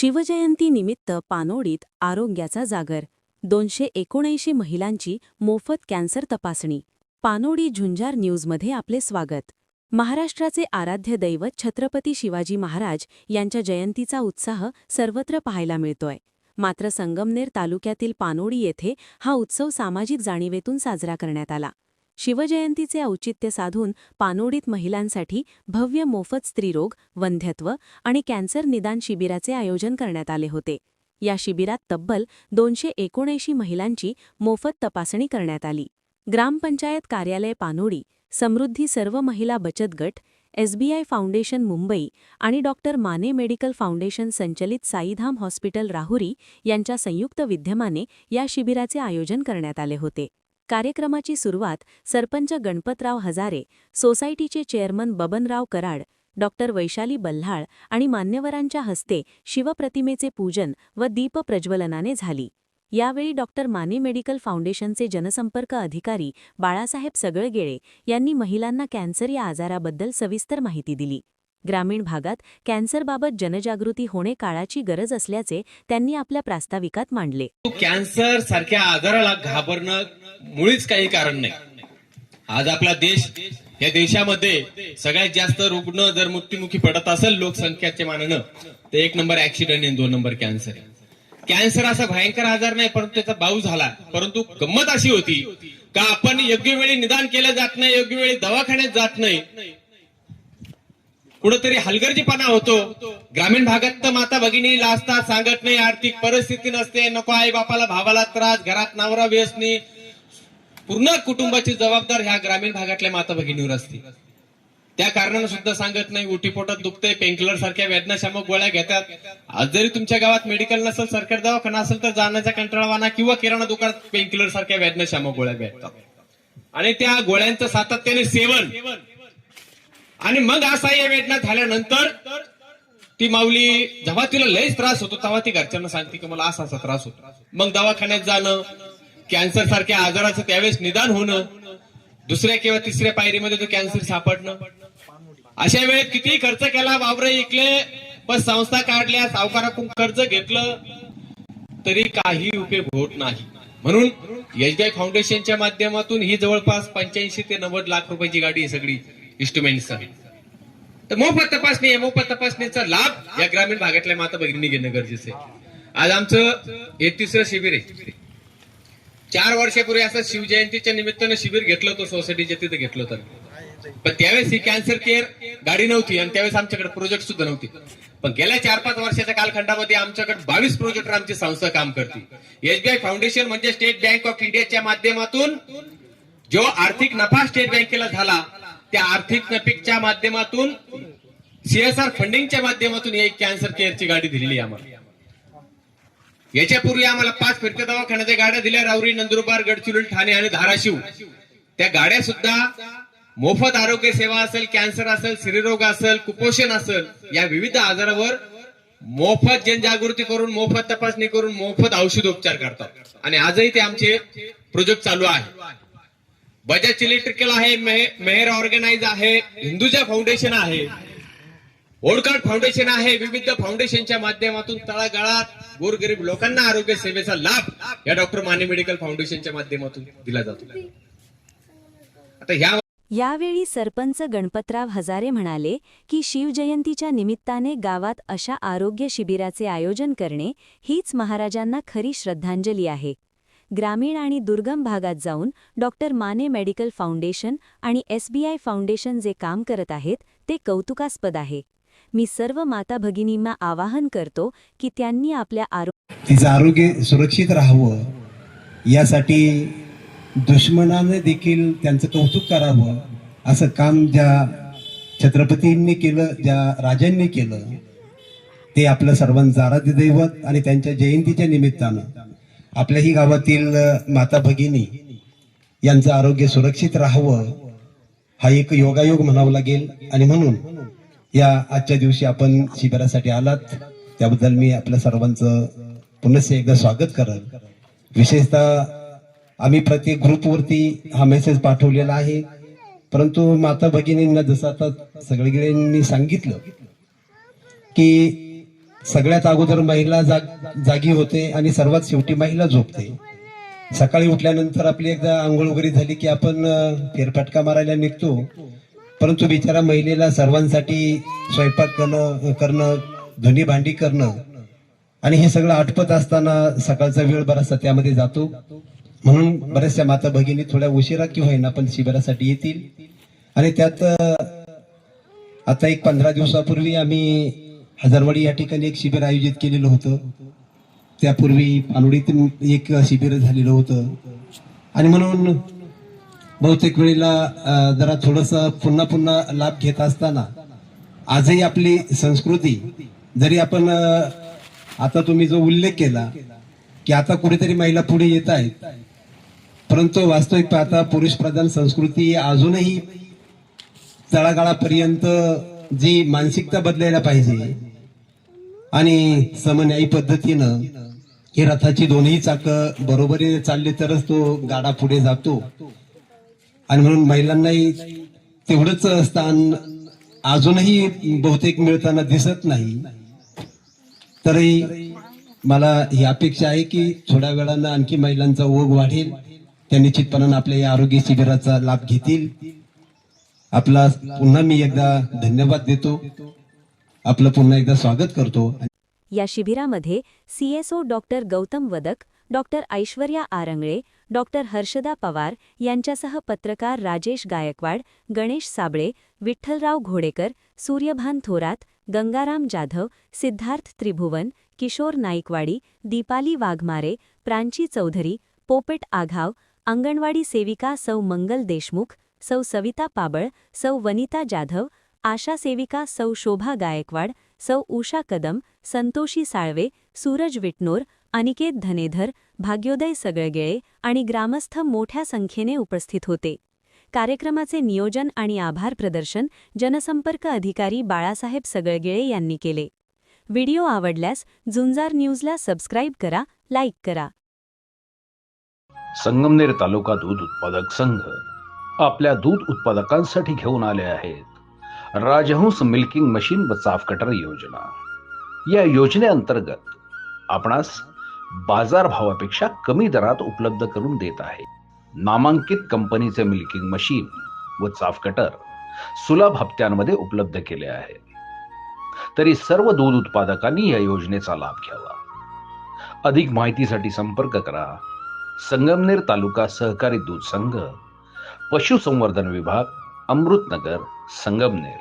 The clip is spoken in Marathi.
शिवजयंती निमित्त पानोडीत आरोग्याचा जागर. दोनशे एकोणऐंशी महिलांची मोफत कॅन्सर तपासणी. पानोडी झुंजार न्यूजमध्ये आपले स्वागत. महाराष्ट्राचे आराध्य दैवत छत्रपती शिवाजी महाराज यांच्या जयंतीचा उत्साह सर्वत्र पाहायला मिळतोय. मात्र संगमनेर तालुक्यातील पानोडी येथे हा उत्सव सामाजिक जाणीवेतून साजरा करण्यात आला. शिवजयंतीचे औचित्य साधून पानोडीत महिलांसाठी भव्य मोफत स्त्रीरोग वंध्यत्व आणि कॅन्सर निदान शिबिराचे आयोजन करण्यात आले होते. या शिबिरात तब्बल दोनशे एकोणऐंशी महिलांची मोफत तपासणी करण्यात आली. ग्रामपंचायत कार्यालय पानोडी समृद्धी सर्व महिला बचत गट एसबीआय फाउंडेशन मुंबई आणि डॉक्टर माने मेडिकल फाउंडेशन संचलित साईधाम हॉस्पिटल राहुरी यांच्या संयुक्त विद्यमाने या शिबिराचे आयोजन करण्यात आले होते. कार्यक्रमाची सुरुवात सरपंच गणपतराव हजारे सोसायटीचे चेअरमन बबनराव कराड डॉक्टर वैशाली बल्हाळ आणि मान्यवरांच्या हस्ते शिवप्रतिमेचे पूजन व दीप प्रज्वलनाने झाली. यावेळी डॉक्टर माने मेडिकल फाउंडेशनचे जनसंपर्क अधिकारी बाळासाहेब सगळगेळे यांनी महिलांना कॅन्सर या आजाराबद्दल सविस्तर माहिती दिली. ग्रामीण भागात कॅन्सरबाबत जनजागृती होणे काळाची गरज असल्याचे त्यांनी आपल्या प्रास्ताविकात मांडले. कॅन्सर सारख्या आजाराला घाबरणं मुळीच काही कारण नाही. आज आपला देश या देशामध्ये सगळ्यात जास्त रुग्ण जर मृत्युमुखी पडत असेल लोकसंख्याचे मानणं तर एक नंबर ऍक्सिडेंट आणि दोन नंबर कॅन्सर आहे. कॅन्सर असा भयंकर आजार नाही परंतु त्याचा बाऊ झाला परंतु गंमत अशी होती का आपण योग्य वेळी निदान केलं जात नाही योग्य वेळी दवाखान्यात जात नाही कुठंतरी हलगर्जीपणा होतो. ग्रामीण भागात तर माता भगिनी लाजतात सांगत नाही आर्थिक परिस्थिती नसते नको आई बापाला भावाला त्रास घरात नवरा व्यसनी. पूर्ण कुटुंबाची जबाबदार ह्या ग्रामीण भागातल्या माता भगिनीवर असते. त्या कारणानं सुद्धा सांगत नाही उठी पोटात दुखते पेनकिलर सारख्या वेदनाशामक गोळ्या घेतात. आज जरी तुमच्या गावात मेडिकल नसेल सरकारी दवाखाना असेल तर जाण्याचा कंटाळवाना किंवा किराणा दुकानात पेनकिलर सारख्या वेदनाशामक गोळ्या घेतात. आणि त्या गोळ्यांचं सातत्याने सेवन आणि मग असा या वेदना झाल्यानंतर ती माऊली जेव्हा तिला लयच त्रास होतो तेव्हा ती घरच्यांना सांगते की मला असा असा त्रास होतो. मग दवाखान्यात जाणं कॅन्सर सारख्या आजाराचं त्यावेळेस निदान होणं दुसऱ्या किंवा तिसऱ्या पायरीमध्ये तो कॅन्सर सापडणं. अशा वेळेत किती खर्च केला वावरे इकले पण संस्था काढल्या सावकाराकडून कर्ज घेतलं तरी काही उपयोग होत नाही. म्हणून एसबीआय फाउंडेशनच्या माध्यमातून ही जवळपास पंच्याऐंशी ते नव्वद लाख रुपयाची गाडी सगळी. इन्स्ट्रुमेंटचा तर मोफत तपासणी आहे मोफत तपासणीचा लाभ या ग्रामीण भागातल्या माता भगिनी घेणं गरजेचं आहे. आज आमचं हे तिसरं शिबिर आहे. चार वर्षापूर्वी असं शिवजयंतीच्या निमित्तानं शिबिर घेतलं होतं सोसायटीच्या तिथे घेतलं होतं. पण त्यावेळेस ही कॅन्सर केअर गाडी नव्हती आणि त्यावेळेस आमच्याकडे प्रोजेक्ट सुद्धा नव्हती. पण गेल्या चार पाच वर्षाच्या कालखंडामध्ये आमच्याकडे बावीस प्रोजेक्टर आमची संस्था काम करते एसबीआय फाउंडेशन म्हणजे स्टेट बँक ऑफ इंडियाच्या माध्यमातून जो आर्थिक नफा स्टेट बँकेला झाला त्या आर्थिक नपिकच्या माध्यमातून सीएसआर फंडिंगच्या माध्यमातून एक कॅन्सर केअरची गाडी दिलेली आम्हाला. याच्यापूर्वी आम्हाला पाच फिरत्या दवाखान्याच्या गाड्या दिल्या राऊरी नंदुरबार गडचिरोली ठाणे आणि धाराशिव. त्या गाड्या सुद्धा मोफत आरोग्य सेवा असेल कॅन्सर असेल स्त्रीरोग असेल कुपोषण असेल या विविध आजारावर मोफत जनजागृती करून मोफत तपासणी करून मोफत औषधोपचार करतात. आणि आजही ते आमचे प्रोजेक्ट चालू आहे. बजाज इलेक्ट्रिकल आहे मेहर ऑर्गनाइज आहे हिंदुजा फाउंडेशन आहे. ओडकार्ड फाउंडेशन आहे विविध फाउंडेशनच्या माध्यमातून तळागाळात गोरगरीब लोकांना आरोग्य सेवेचा लाभ या डॉक्टर माने मेडिकल फाउंडेशनच्या माध्यमातून दिला जातो. आता ह्या यावेळी सरपंच गणपतराव हजारे म्हणाले की शिवजयंतीच्या निमित्ताने गावात अशा आरोग्य शिबिराचे आयोजन करणे हीच महाराजांना खरी श्रद्धांजली आहे. ग्रामीण आणि दुर्गम भागात जाऊन डॉक्टर माने मेडिकल फाउंडेशन आणि एसबीआय फाउंडेशन जे काम करत आहेत ते कौतुकास्पद आहे. मी सर्व माता भगिनींना आवाहन करतो की त्यांनी आपल्या आरोग्य तिचं आरोग्य सुरक्षित राहावं यासाठी दुश्मनाने देखील त्यांचं कौतुक करावं असं काम ज्या छत्रपतींनी केलं ज्या राजांनी केलं ते आपलं सर्वांचं आराध्य दैवत आणि त्यांच्या जयंतीच्या निमित्तानं. आपल्याही गावातील माता भगिनी यांचं आरोग्य सुरक्षित राहावं हा एक योगायोग म्हणावा लागेल. आणि म्हणून या आजच्या दिवशी आपण शिबिरासाठी आलात. त्याबद्दल मी आपल्या सर्वांचं पुनश्च एकदा स्वागत करत विशेषतः आम्ही प्रत्येक ग्रुपवरती हा मेसेज पाठवलेला आहे. परंतु माता भगिनींना जसं आता सगळीकडे सांगितलं की सगळ्यात अगोदर महिला जाग जागी होते आणि सर्वात शेवटी महिला झोपते. सकाळी उठल्यानंतर आपली एकदा आंघोळ वगैरे झाली की आपण फेरफटका मारायला निघतो. परंतु बिचारा महिलेला सर्वांसाठी स्वयंपाक करणं करणं धुनी भांडी करणं आणि हे सगळं आटपत असताना सकाळचा वेळ बराचसा त्यामध्ये जातो. म्हणून बऱ्याचशा माता भगिनी थोड्या उशिरा की होईना पण शिबिरासाठी येतील. आणि त्यात आता एक पंधरा दिवसापूर्वी आम्ही हजारवाडी या ठिकाणी एक शिबिर आयोजित केलेलं होतं. त्यापूर्वी पानोडीत एक शिबिर झालेलं होतं. आणि म्हणून बहुतेक वेळेला जरा थोडस पुन्हा पुन्हा लाभ घेत असताना आजही आपली संस्कृती जरी आपण आता तुम्ही जो उल्लेख केला की आता कुठेतरी महिला पुढे येत आहेत परंतु वास्तविक पाहता पुरुष प्रधान संस्कृती अजूनही तळागाळापर्यंत जी मानसिकता बदलायला पाहिजे आणि समन्यायी पद्धतीनं ही रथाची दोन्ही चाक बरोबरीने चालले तरच तो गाडा पुढे जातो. आणि म्हणून महिलांनाही तेवढंच स्थान अजूनही बहुतेक मिळताना दिसत नाही. तरी मला ही अपेक्षा आहे की थोड्या वेळानं आणखी महिलांचा ओघ वाढेल. त्या निश्चितपणानं आपल्या या आरोग्य शिबिराचा लाभ घेतील. आपला पुन्हा मी एकदा धन्यवाद देतो. आपलं पुन्हा एकदा स्वागत करतो. या शिबिरामध्ये CSO doctor Gautam Wadak doctor Aishwarya Arangale doctor Harshada Pawar यांच्यासह पत्रकार राजेश गायकवाड गणेश साबळे विठ्ठलराव घोडेकर सूर्यभान थोरात गंगाराम जाधव सिद्धार्थ त्रिभुवन किशोर नाईकवाडी दीपाली वाघमारे प्रांची चौधरी पोपेट आघाव अंगणवाडी सेविका सौ मंगल देशमुख सौ सविता पाबळ सौ वनिता जाधव आशा सेविका सौ शोभा गायकवाड सौ उषा कदम संतोषी साळवे सूरज विटनोर अनिकेत धनेधर भाग्योदय सगळगेळे आणि ग्रामस्थ मोठ्या संख्येने उपस्थित होते. कार्यक्रमाचे नियोजन आणि आभार प्रदर्शन जनसंपर्क अधिकारी बाळासाहेब सगळगेळे यांनी केले. व्हिडिओ आवडल्यास झुंजार न्यूजला सबस्क्राईब करा लाईक करा. संगमनेर तालुका दूध उत्पादक संघ आपल्या दूध उत्पादकांसाठी घेऊन आले आहेत. राजहंस मिल्किंग मशीन व चाफ कटर योजना. या योजनेअंतर्गत आपणास बाजार भावापेक्षा कमी दरात उपलब्ध करून देत आहे. नामांकित कंपनीचे मिल्किंग मशीन व चाफ कटर सुलभ हप्त्यांमध्ये उपलब्ध केले आहे. तरी सर्व दूध उत्पादकांनी या योजनेचा लाभ घ्यावा. अधिक माहितीसाठी संपर्क करा. संगमनेर तालुका सहकारी दूध संघ पशुसंवर्धन विभाग अमृतनगर संगमनेर.